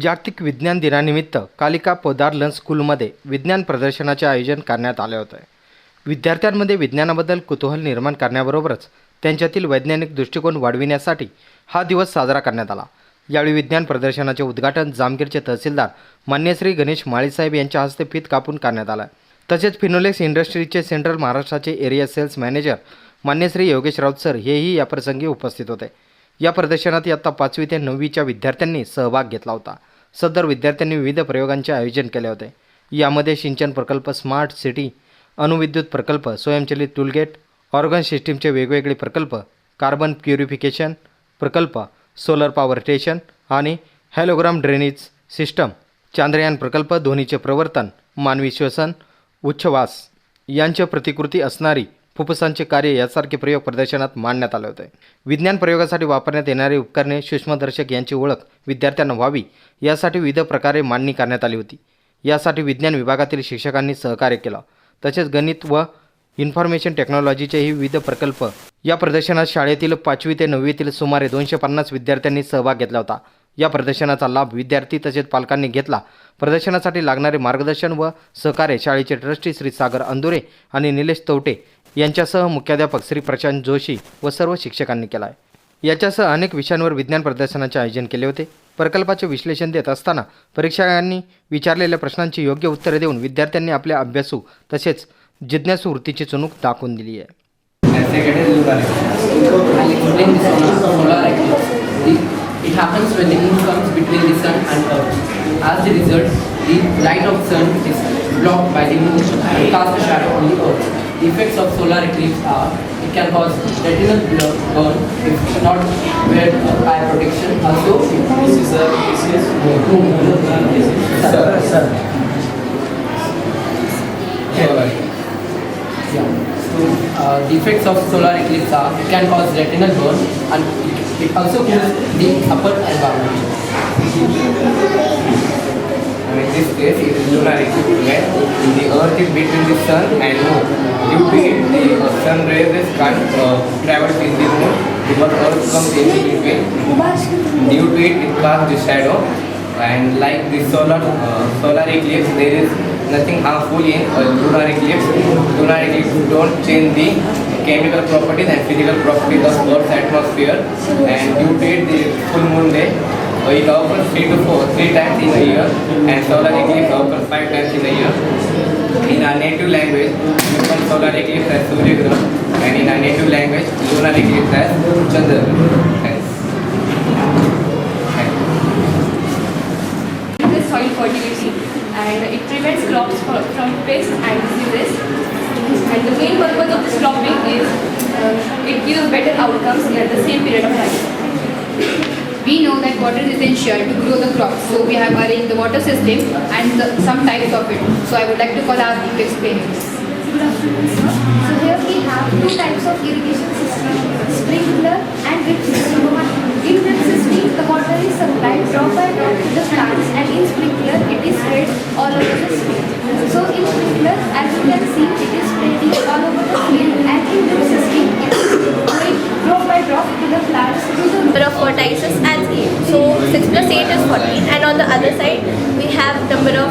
जागतिक विज्ञान दिनानिमित्त कालिका पोदार लंच स्कूलमध्ये विज्ञान प्रदर्शनाचे आयोजन करण्यात आले होते. विद्यार्थ्यांमध्ये विज्ञानाबद्दल कुतूहल निर्माण करण्याबरोबरच त्यांच्यातील वैज्ञानिक दृष्टिकोन वाढविण्यासाठी हा दिवस साजरा करण्यात आला. यावेळी विज्ञान प्रदर्शनाचे उद्घाटन जामगीरचे तहसीलदार मान्यश्री गणेश माळीसाहेब यांच्या हस्ते फीत कापून करण्यात आलं. तसेच Finolex इंडस्ट्रीजचे central Maharashtra area sales manager मान्यश्री Yogesh Raut sir हेही याप्रसंगी उपस्थित होते. या प्रदर्शनात इयत्ता पाचवी ते नववीच्या विद्यार्थ्यांनी सहभाग घेतला होता. सदर विद्यार्थ्यांनी विविध प्रयोगांचे आयोजन केले होते. यामध्ये सिंचन प्रकल्प स्मार्ट सिटी अणुविद्युत प्रकल्प स्वयंचलित टूलगेट ऑर्गन सिस्टीमचे वेगवेगळे प्रकल्प कार्बन प्युरिफिकेशन प्रकल्प सोलर पॉवर स्टेशन आणि हॅलोग्राम ड्रेनेज सिस्टम चांद्रयान प्रकल्प ध्वनीचे प्रवर्तन मानवी श्वसन उच्छवास यांच्या प्रतिकृती असणारी फुफ्फुसांचे कार्य यासारखे प्रयोग प्रदर्शनात मांडण्यात आले होते. विज्ञान प्रयोगासाठी वापरण्यात येणारी उपकरणे सूक्ष्मदर्शक यांची ओळख विद्यार्थ्यांना व्हावी यासाठी विविध प्रकारे मांडणी करण्यात आली होती. यासाठी विज्ञान विभागातील शिक्षकांनी सहकार्य केलं. तसेच गणित व इन्फॉर्मेशन टेक्नॉलॉजीचेही विविध प्रकल्प या प्रदर्शनात शाळेतील पाचवी ते नववीतील सुमारे दोनशे पन्नास विद्यार्थ्यांनी सहभाग घेतला होता. या प्रदर्शनाचा लाभ विद्यार्थी तसेच पालकांनी घेतला. प्रदर्शनासाठी लागणारे मार्गदर्शन व सहकार्य शाळेचे ट्रस्टी श्री सागर अंदुरे आणि निलेश तवटे यांच्यासह मुख्याध्यापक श्री प्रशांत जोशी व सर्व शिक्षकांनी केला आहे याच्यासह अनेक विषयांवर विज्ञान प्रदर्शनाचे आयोजन केले होते प्रकल्पाचे विश्लेषण देत असताना परीक्षकांनी विचारलेल्या प्रश्नांची योग्य उत्तरे देऊन विद्यार्थ्यांनी आपल्या अभ्यासू तसेच जिज्ञासू वृत्तीची चुनूक दाखवून दिली आहे It happens when the moon comes between the sun and earth. As a result, the light of sun is blocked by the moon and casts a shadow on the earth. Effects of solar eclipse are it can cause retinal burn if not wear eye protection. Also, this is a this is sir, sir. Solar. Yeah. So, uh, the effects of solar eclipse are it can cause retinal burn and it, it also cools the upper environment. In this case, it is lunar eclipse where the earth is between the sun and moon. Due to the sun rays can't uh, travel in the moon because earth comes in between. Due to it, it casts the shadow. And like the solar uh, solar eclipse, there is nothing harmful in uh, lunar eclipse. Lunar eclipse don't change the chemical properties and physical properties of Earth's atmosphere. And due to it, the full moon day uh, it occurs three to four, three times in a year, and solar eclipse occurs five times in a year. In our native language, we call solar eclipse as Surya Grahan, and in our native language, lunar eclipse as Chandra soil fertility. And it prevents crops from pests and diseases. And the main purpose of this cropping is uh, it gives better outcomes at the same period of time. We know that water is essential to grow the crops, so we have arranged the water system and the, some types of it. So I would like to call our to explain it. Good afternoon, sir. So here we have two types of irrigation system, sprinkler and drip system. In drip system, the water is supplied drop by drop to the plants and in sprinkler, it is spread all over the field. So in sprinkler, as you can see, it is spreading all over the field and in drip number of vertices as 8. So 6 plus 8 is 14 and on the other side we have number of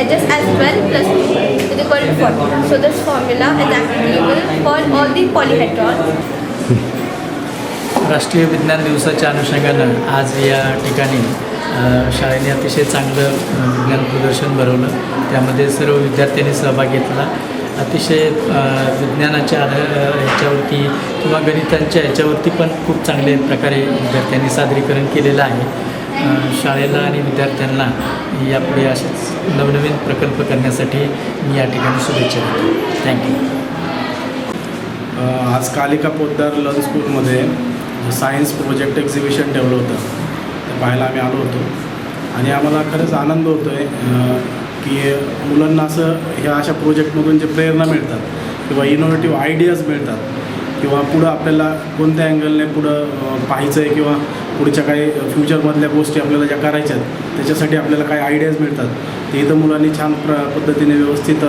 edges as 12 plus 2 is equal to 14. So this formula is applicable for all the polyhedrons. राष्ट्रीय विज्ञान दिवसाच्या अनुषंगानं आज या ठिकाणी शाळेने अतिशय चांगलं विज्ञान प्रदर्शन भरवलं त्यामध्ये सर्व विद्यार्थ्यांनी सहभाग घेतला अतिशय विज्ञानाच्या आधार ह्याच्यावरती किंवा गणितांच्या ह्याच्यावरती पण खूप चांगले प्रकारे विद्यार्थ्यांनी सादरीकरण केलेलं आहे. शाळेला आणि विद्यार्थ्यांना यापुढे असेच नवनवीन प्रकल्प करण्यासाठी मी या ठिकाणी शुभेच्छा देतो. थँक्यू आज कालिका पोद्दार लर्न स्कूलमध्ये सायन्स प्रोजेक्ट एक्झिबिशन ठेवलं होतं ते पाहायला आम्ही आलो होतो. आणि आम्हाला खरंच आनंद होतो आहे की मुलांना असं ह्या अशा प्रोजेक्टमधून जे प्रेरणा मिळतात किंवा इनोव्हेटिव्ह आयडियाज मिळतात किंवा पुढं आपल्याला कोणत्या अँगलने पुढं पाहायचं आहे किंवा पुढच्या काही फ्युचरमधल्या गोष्टी आपल्याला ज्या करायच्या आहेत त्याच्यासाठी आपल्याला काही आयडियाज मिळतात. ते इथं मुलांनी छान प्र पद्धतीने व्यवस्थित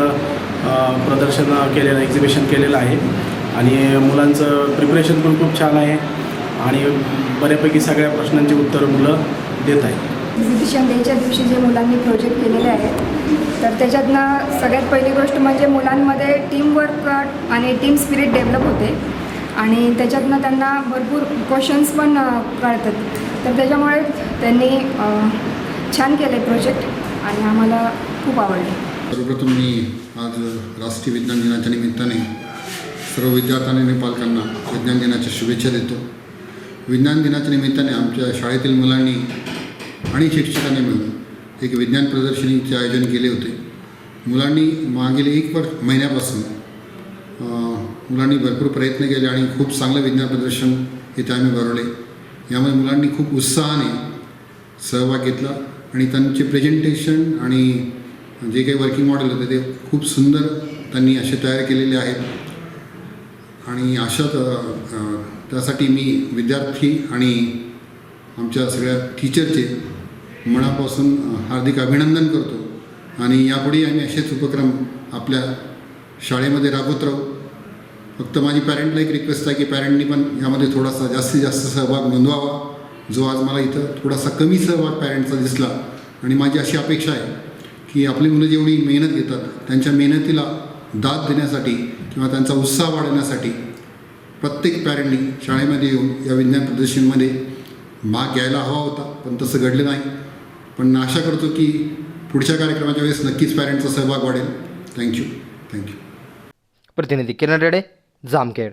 प्रदर्शन केलेलं एक्झिबिशन केलेलं आहे. आणि मुलांचं प्रिपरेशन पण खूप छान आहे. आणि बऱ्यापैकी सगळ्या प्रश्नांची उत्तरं मुलं देत आहेत. एक्झिबिशन डेच्या दिवशी जे मुलांनी प्रोजेक्ट केलेले आहेत तर त्याच्यातनं सगळ्यात पहिली गोष्ट म्हणजे मुलांमध्ये टीमवर्क आणि टीम स्पिरिट डेव्हलप होते. आणि त्याच्यातनं त्यांना भरपूर क्वेश्चन्स पण कळतात. तर त्याच्यामुळे त्यांनी छान केले प्रोजेक्ट आणि आम्हाला खूप आवडले. सर्वप्रथम मी आज राष्ट्रीय विज्ञान दिनाच्या निमित्ताने सर्व विद्यार्थ्यांनी आणि पालकांना विज्ञान दिनाच्या शुभेच्छा देतो. विज्ञान दिनाच्या निमित्ताने आमच्या शाळेतील मुलांनी आणि शिक्षकांनी मिळून एक विज्ञान प्रदर्शनीचे आयोजन केले होते. मुलांनी मागील एक वर्ष महिन्यापासून मुलांनी भरपूर प्रयत्न केले आणि खूप चांगलं विज्ञान प्रदर्शन इथे आम्ही भरवले. यामुळे मुलांनी खूप उत्साहाने सहभाग घेतला आणि त्यांचे प्रेझेंटेशन आणि जे काही वर्किंग मॉडेल होते ते खूप सुंदर त्यांनी असे तयार केलेले आहेत. आणि अशा त्यासाठी मी विद्यार्थी आणि आमच्या सगळ्या टीचरचे मनापासून हार्दिक अभिनंदन करतो. आणि यापुढे आम्ही असेच उपक्रम आपल्या शाळेमध्ये राबवत राहू. फक्त माझी पॅरेंटला एक रिक्वेस्ट आहे की पॅरेंटनी पण यामध्ये थोडासा जास्तीत जास्त सहभाग नोंदवावा. जो आज मला इथं थोडासा कमी सहभाग पॅरेंटचा दिसला. आणि माझी अशी अपेक्षा आहे की आपली मुलं जेवढी मेहनत घेतात त्यांच्या मेहनतीला दाद देण्यासाठी किंवा त्यांचा उत्साह वाढवण्यासाठी प्रत्येक पॅरेंटनी शाळेमध्ये येऊन या विज्ञान प्रदर्शनमध्ये भाग घ्यायला हवा होता. पण तसं घडलं नाही. पण आशा करतो की पुढच्या कार्यक्रमाच्या वेळेस नक्कीच पॅरेंटचा सहभाग वाढेल. थँक्यू थँक्यू प्रतिनिधी किरण रेडे जामखेड.